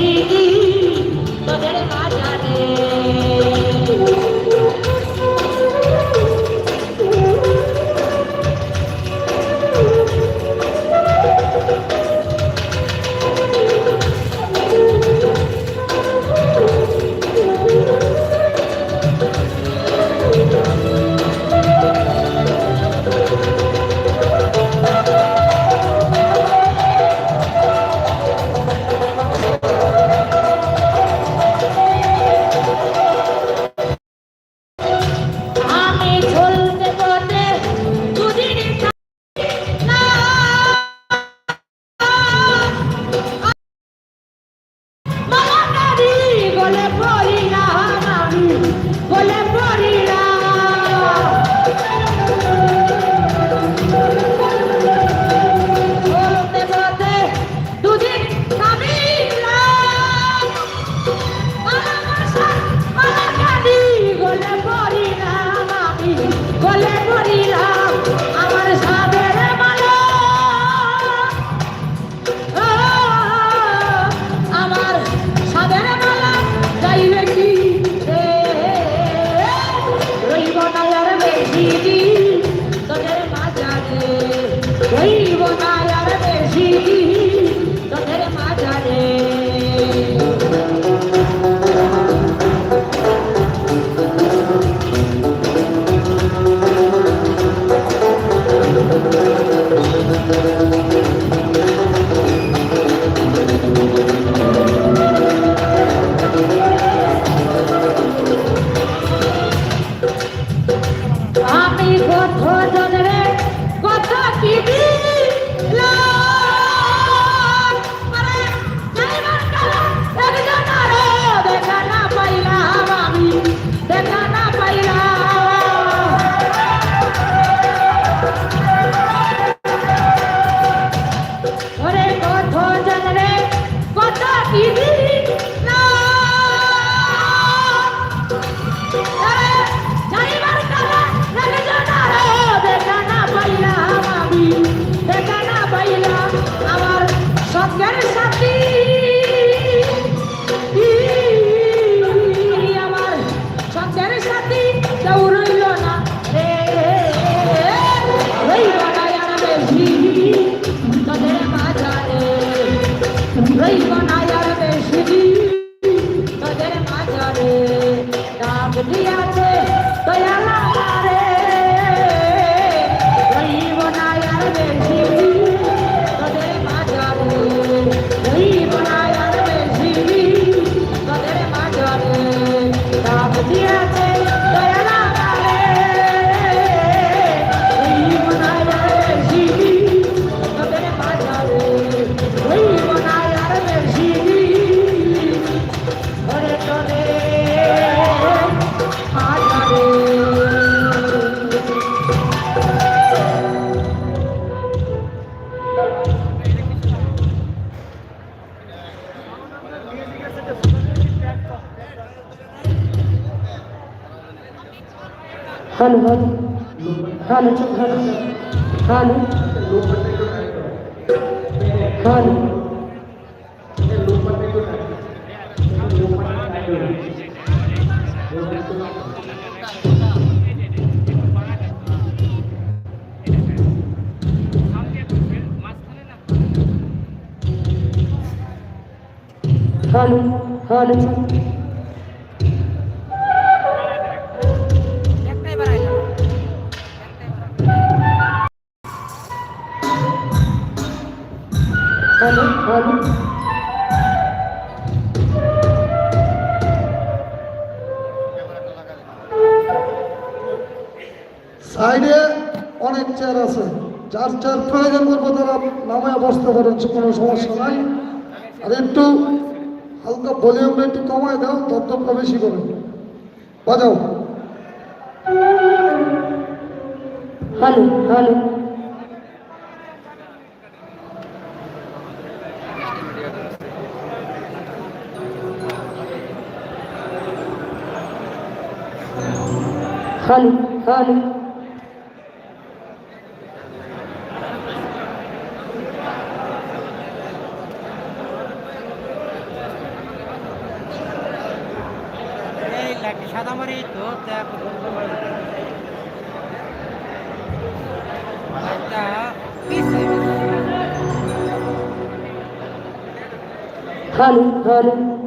ঝিগি যাইবে কি? রইব না আর বেশি हाँ हानु हानु चुप हानु हानु हानु हानु हानु चुप। সাইডে অনেক চেয়ার আছে। চার চার প্রয়োজন করব তারা নামে বসতে পারেন, কোনো সমস্যা নাই। আর একটু হালকা ভলিউমটা একটু কমায় দাও তত্ত্বটা বেশি করে। বাজাও। Hello hello hello hello Hallo, hallo.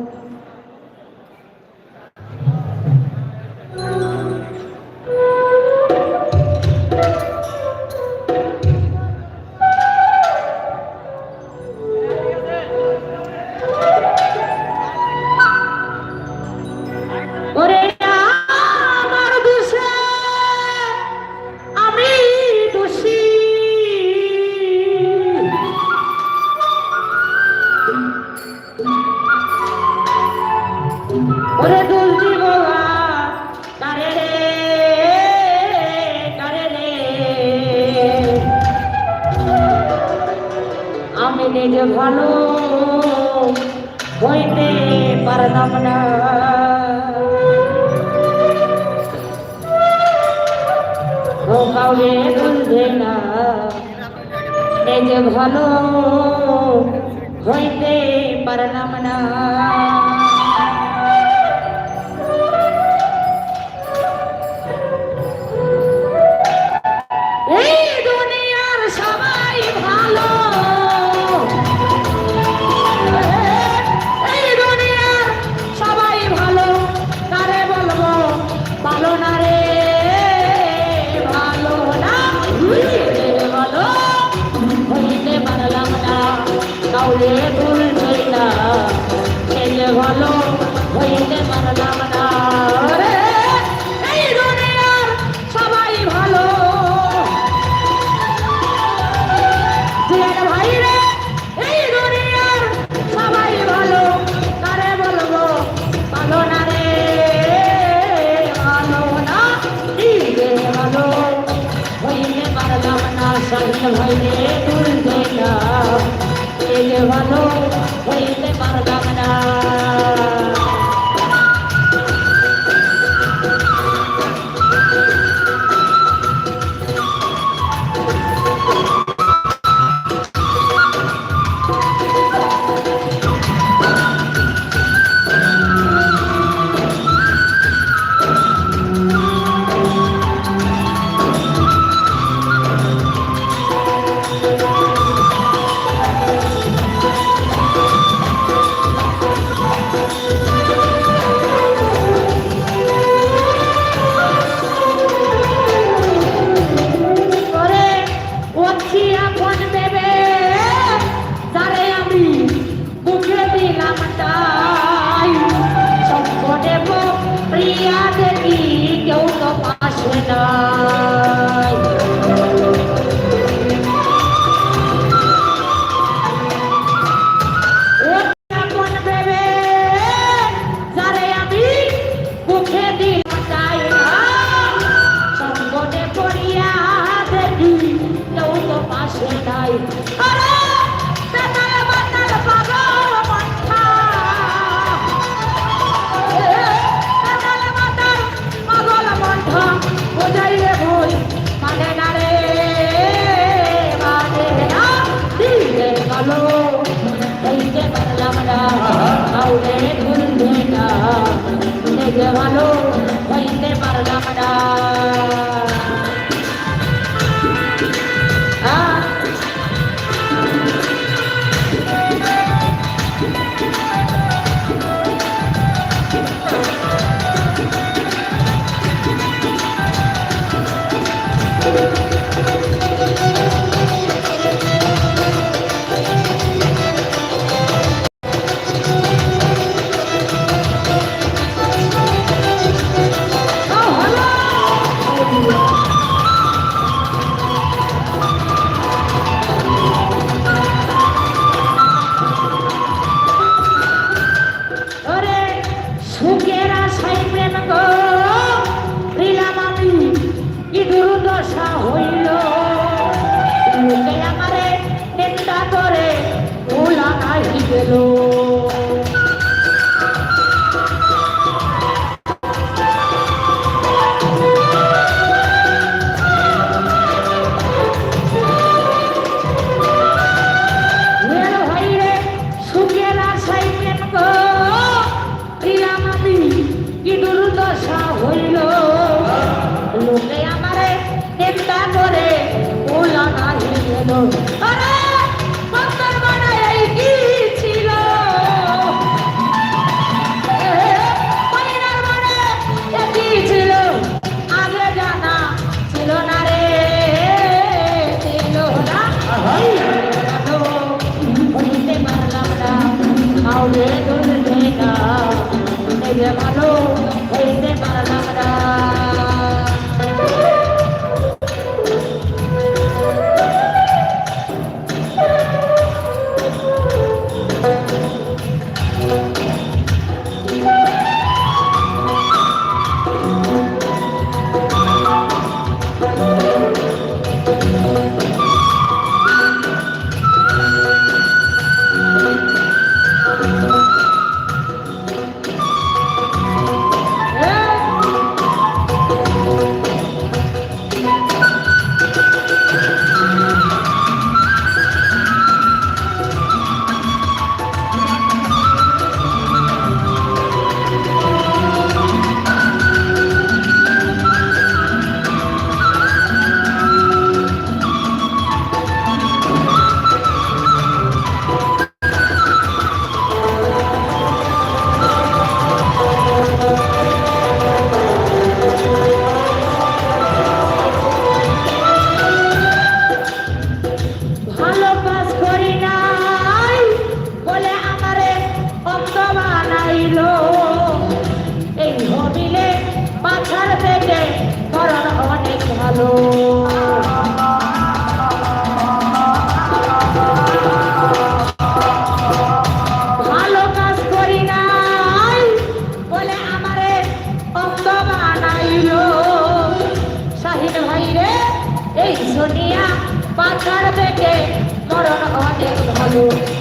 போய்த்தே பரதமன ঢোকাও রে বন্ধে না এ যে ভালো হইতে পারলাম না love. Thank you.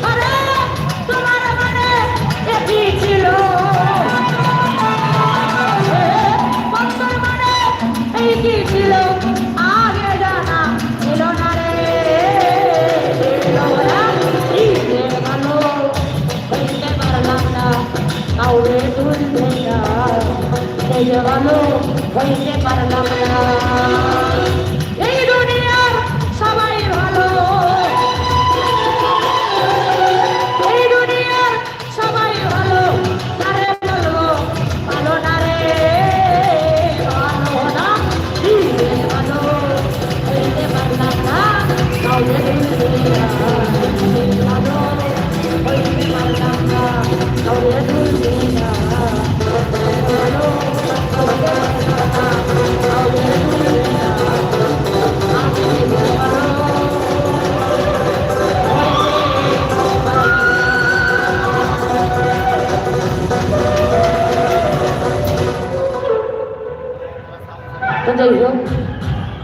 যাই হোক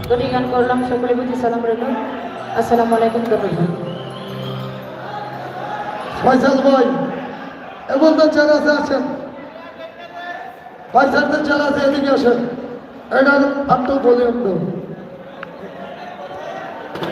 দুটি গান করলাম, সকলে প্রতি সালাম রইল আসসালামু আলাইকুম দরকার ফয়সাল ভাই এবং তো চেয়ার আছে, আসেন। ফয়সালদের চেয়ার আছে, এদিকে আসেন। এটা আপনিও বলি আপনিও